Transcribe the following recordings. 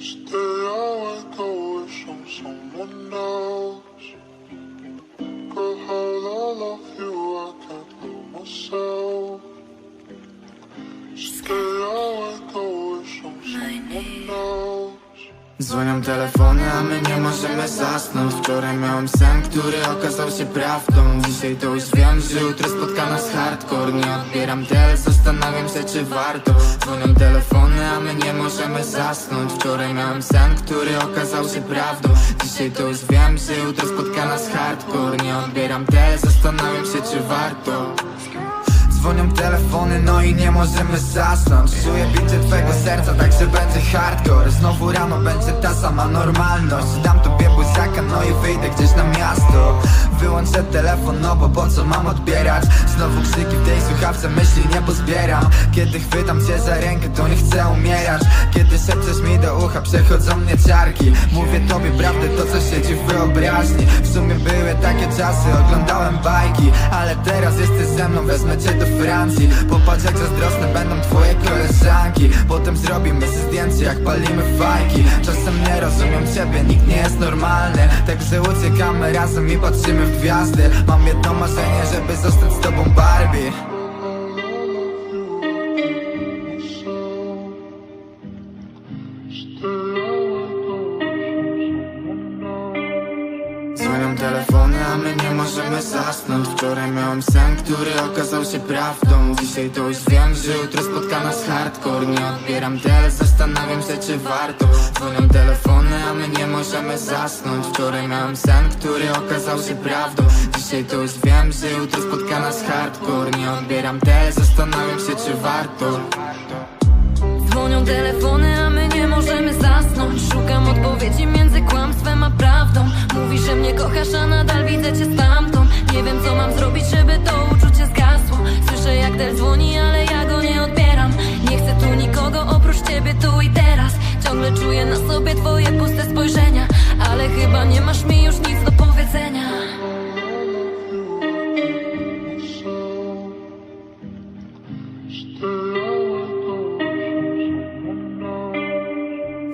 Stay awake, I wish I'm someone else. Girl, how I love you, I can't help myself. Stay awake, I wish I'm someone else. Dzwonią telefony, a my nie możemy zasnąć. Wczoraj miałem sen, który okazał się prawdą. Dzisiaj to już wiem, że jutro spotka nas hardcore. Nie odbieram tel, zastanawiam się czy warto. Dzwonią telefony, a my nie możemy zasnąć. Wczoraj miałem sen, który okazał się prawdą. Dzisiaj to już wiem, że jutro spotka nas hardcore. Nie odbieram tel, zastanawiam się czy warto Dzwonią telefony, no i nie możemy zasnąć. Czuję bicie twego serca, także będzie hardcore. Znowu rano będzie ta sama normalność. Dam tobie buziaka, no i wyjdę gdzieś na miasto. Wyłączę telefon, no bo po co mam odbierać? Znowu krzyki w tej słuchawce, myśli nie pozbieram. Kiedy chwytam cię za rękę, to nie chcę umierać. Kiedy szepczesz do ucha, przechodzą mnie ciarki. Mówię tobie prawdę, to co siedzi w wyobraźni. W sumie były takie czasy, oglądałem bajki Ale teraz jesteś ze mną, wezmę cię do Francji. Popatrz jak zazdrosne będą twoje koleżanki. Potem zrobimy sobie zdjęcie jak palimy fajki. Czasem nie rozumiem ciebie, nikt nie jest normalny. Także uciekamy razem i patrzymy w gwiazdy. Mam jedno marzenie, żeby zostać z tobą Dzwonią telefony, a my nie możemy zasnąć. Wczoraj miałem sen, który okazał się prawdą. Dzisiaj to już wiem, że jutro spotka nas hardcore. Nie odbieram tel, zastanawiam się czy warto. Dzwonią telefony, a my nie możemy zasnąć. Wczoraj miałem sen, który okazał się prawdą. Dzisiaj to już wiem, że jutro spotka nas hardcore. Nie odbieram tel, zastanawiam się czy warto. Dzwonią telefony,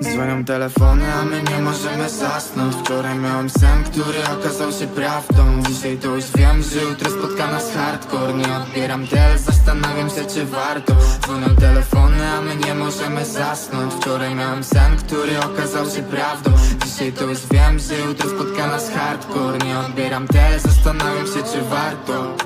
Dzwonią telefony, a my nie możemy zasnąć. Wczoraj miałem sen, który okazał się prawdą. Dzisiaj to już wiem, że jutro spotka nas hardcore. Nie odbieram tel, zastanawiam się czy warto. Dzwonią telefony, a my nie możemy zasnąć. Wczoraj miałem sen, który okazał się prawdą. Dzisiaj to już wiem, że jutro spotka nas hardcore. Nie odbieram tel, zastanawiam się czy warto